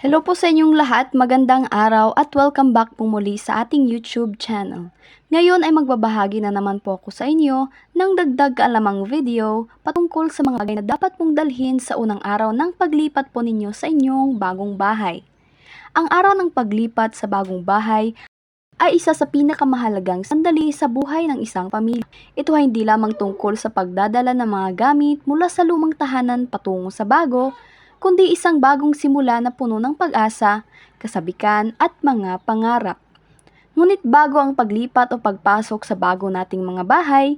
Hello po sa inyong lahat, magandang araw at welcome back po muli sa ating YouTube channel. Ngayon ay magbabahagi na naman po ako sa inyo ng dagdag kaalamang video patungkol sa mga bagay na dapat pong dalhin sa unang araw ng paglipat po ninyo sa inyong bagong bahay. Ang araw ng paglipat sa bagong bahay ay isa sa pinakamahalagang sandali sa buhay ng isang pamilya. Ito ay hindi lamang tungkol sa pagdadala ng mga gamit mula sa lumang tahanan patungo sa bago, kundi isang bagong simula na puno ng pag-asa, kasabikan at mga pangarap. Ngunit bago ang paglipat o pagpasok sa bago nating mga bahay,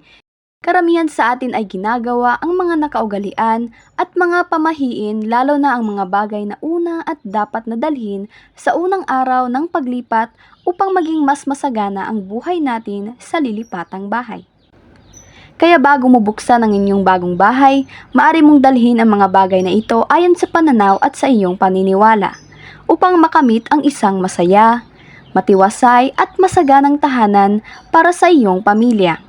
karamihan sa atin ay ginagawa ang mga nakaugalian at mga pamahiin lalo na ang mga bagay na una at dapat na dalhin sa unang araw ng paglipat upang maging mas masagana ang buhay natin sa lilipatang bahay. Kaya bago mo buksan ang inyong bagong bahay, maari mong dalhin ang mga bagay na ito ayon sa pananaw at sa iyong paniniwala upang makamit ang isang masaya, matiwasay at masaganang tahanan para sa iyong pamilya.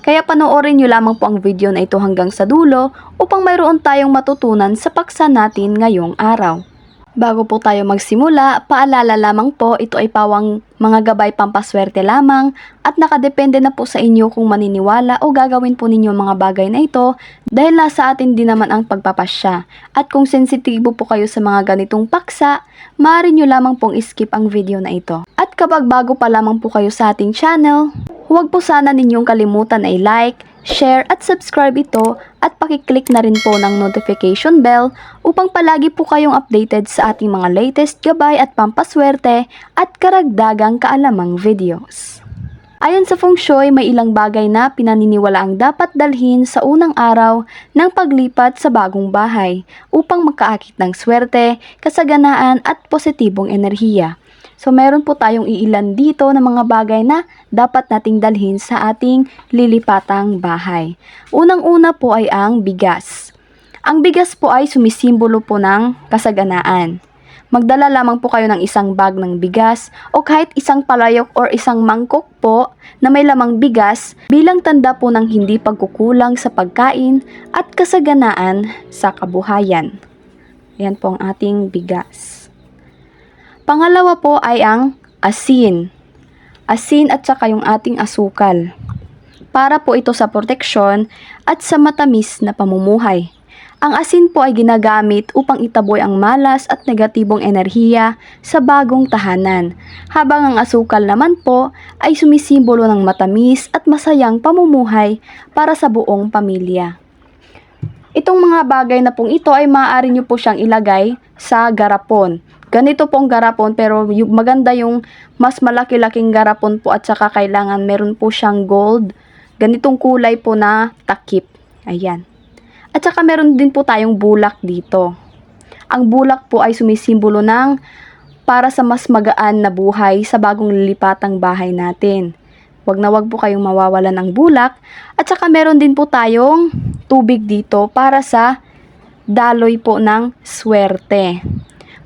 Kaya panoorin nyo lamang po ang video na ito hanggang sa dulo upang mayroon tayong matutunan sa paksa natin ngayong araw. Bago po tayo magsimula, paalala lamang po ito ay pawang mga gabay pampaswerte lamang at nakadepende na po sa inyo kung maniniwala o gagawin po ninyo mga bagay na ito dahil nasa atin din naman ang pagpapasya. At kung sensitibo po kayo sa mga ganitong paksa, maaari nyo lamang pong skip ang video na ito. At kapag bago pa lamang po kayo sa ating channel, huwag po sana ninyong kalimutan ay like, share at subscribe ito at pakiclick na rin po ng notification bell upang palagi po kayong updated sa ating mga latest gabay at pampaswerte at karagdagang kaalamang videos. Ayon sa Feng Shui, may ilang bagay na pinaniniwala ang dapat dalhin sa unang araw ng paglipat sa bagong bahay upang makaakit ng swerte, kasaganaan at positibong enerhiya. So meron po tayong iilan dito ng mga bagay na dapat nating dalhin sa ating lilipatang bahay. Unang-una po ay ang bigas. Ang bigas po ay sumisimbolo po ng kasaganaan. Magdala lamang po kayo ng isang bag ng bigas o kahit isang palayok or isang mangkok po na may lamang bigas bilang tanda po ng hindi pagkukulang sa pagkain at kasaganaan sa kabuhayan. Yan po ang ating bigas. Pangalawa po ay ang asin. Asin at saka yung ating asukal. Para po ito sa proteksyon at sa matamis na pamumuhay. Ang asin po ay ginagamit upang itaboy ang malas at negatibong enerhiya sa bagong tahanan, habang ang asukal naman po ay sumisimbolo ng matamis at masayang pamumuhay para sa buong pamilya. Itong mga bagay na pong ito ay maaari nyo po siyang ilagay sa garapon. Ganito pong garapon pero yung maganda yung mas malaki-laking garapon po at saka kailangan meron po siyang gold. Ganitong kulay po na takip. Ayan. At saka meron din po tayong bulak dito. Ang bulak po ay sumisimbolo ng para sa mas magaan na buhay sa bagong lilipatang bahay natin. Huwag na wag po kayong mawawalan ng bulak. At saka meron din po tayong tubig dito para sa daloy po ng swerte.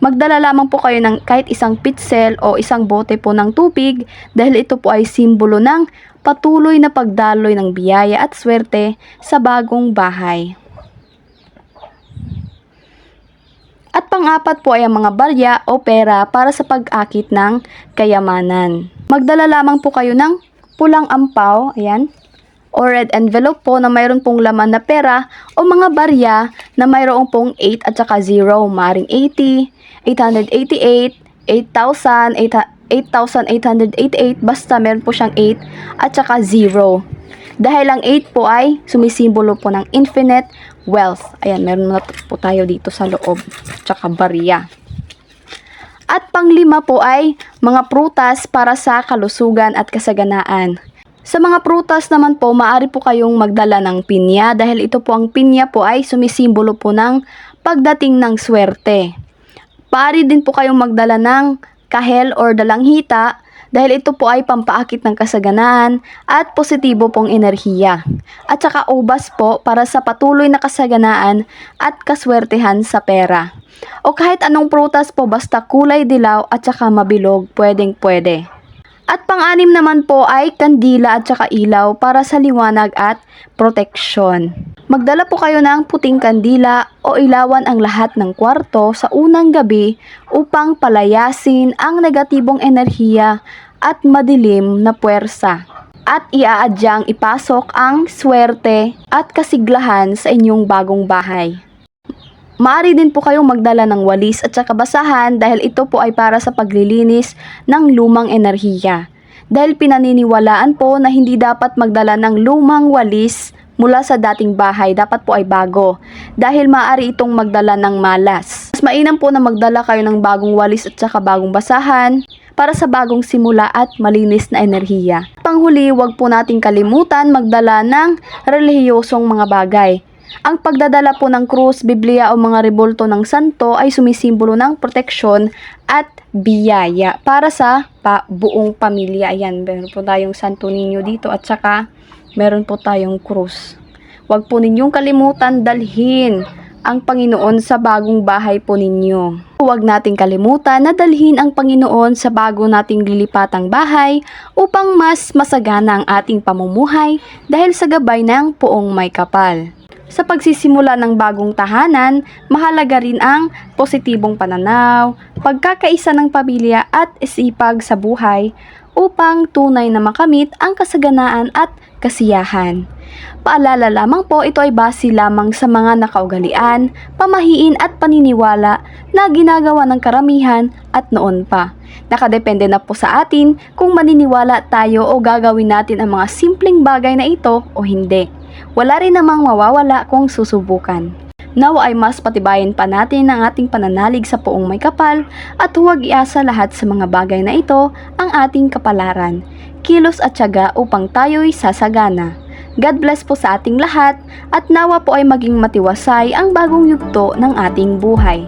Magdala lamang po kayo ng kahit isang pitsel o isang bote po ng tubig dahil ito po ay simbolo ng patuloy na pagdaloy ng biyaya at swerte sa bagong bahay. At pang-apat po ay ang mga barya o pera para sa pag-akit ng kayamanan. Magdala lamang po kayo ng pulang ampaw, ayan, o red envelope po na mayroon pong laman na pera o mga barya na mayroong pong 8 at saka 0, maring 80, 888, 8,000, 8,888, basta meron po siyang 8 at saka 0. Dahil ang 8 po ay sumisimbolo po ng infinite wealth. Ayan, meron na po tayo dito sa loob. Tsaka barya. At panglima po ay mga prutas para sa kalusugan at kasaganaan. Sa mga prutas naman po, maaari po kayong magdala ng pinya dahil ito po ang pinya po ay sumisimbolo po ng pagdating ng swerte. Paari din po kayong magdala ng kahel or dalanghita dahil ito po ay pampaakit ng kasaganaan at positibo pong enerhiya. At saka ubas po para sa patuloy na kasaganaan at kaswertehan sa pera. O kahit anong prutas po basta kulay dilaw at saka mabilog, pwedeng pwede. At pang-anim naman po ay kandila at saka ilaw para sa liwanag at proteksyon. Magdala po kayo ng puting kandila o ilawan ang lahat ng kwarto sa unang gabi upang palayasin ang negatibong enerhiya at madilim na puwersa. At iaadyang ipasok ang swerte at kasiglahan sa inyong bagong bahay. Maaari din po kayong magdala ng walis at saka basahan dahil ito po ay para sa paglilinis ng lumang enerhiya. Dahil pinaniniwalaan po na hindi dapat magdala ng lumang walis mula sa dating bahay, dapat po ay bago. Dahil maaari itong magdala ng malas. Mas mainam po na magdala kayo ng bagong walis at saka bagong basahan para sa bagong simula at malinis na enerhiya. Panghuli, huwag po nating kalimutan magdala ng relihiyosong mga bagay. Ang pagdadala po ng krus, Biblia o mga rebulto ng santo ay sumisimbolo ng proteksyon at biyaya para sa pa buong pamilya. Ayan, meron po tayong santo ninyo dito at saka meron po tayong krus. Huwag po ninyong kalimutan dalhin ang Panginoon sa bagong bahay po ninyo. Huwag nating kalimutan na dalhin ang Panginoon sa bago nating lilipatang bahay upang mas masagana ang ating pamumuhay dahil sa gabay ng puong may kapal. Sa pagsisimula ng bagong tahanan, mahalaga rin ang positibong pananaw, pagkakaisa ng pamilya at isipag sa buhay upang tunay na makamit ang kasaganaan at kasiyahan. Paalala lamang po ito ay base lamang sa mga nakaugalian, pamahiin at paniniwala na ginagawa ng karamihan at noon pa. Nakadepende na po sa atin kung maniniwala tayo o gagawin natin ang mga simpleng bagay na ito o hindi. Wala rin namang mawawala kung susubukan. Now ay mas patibayin pa natin ang ating pananalig sa poong may kapal at huwag iasa lahat sa mga bagay na ito ang ating kapalaran, kilos at tiyaga upang tayo'y sasagana. God bless po sa ating lahat at nawa po ay maging matiwasay ang bagong yugto ng ating buhay.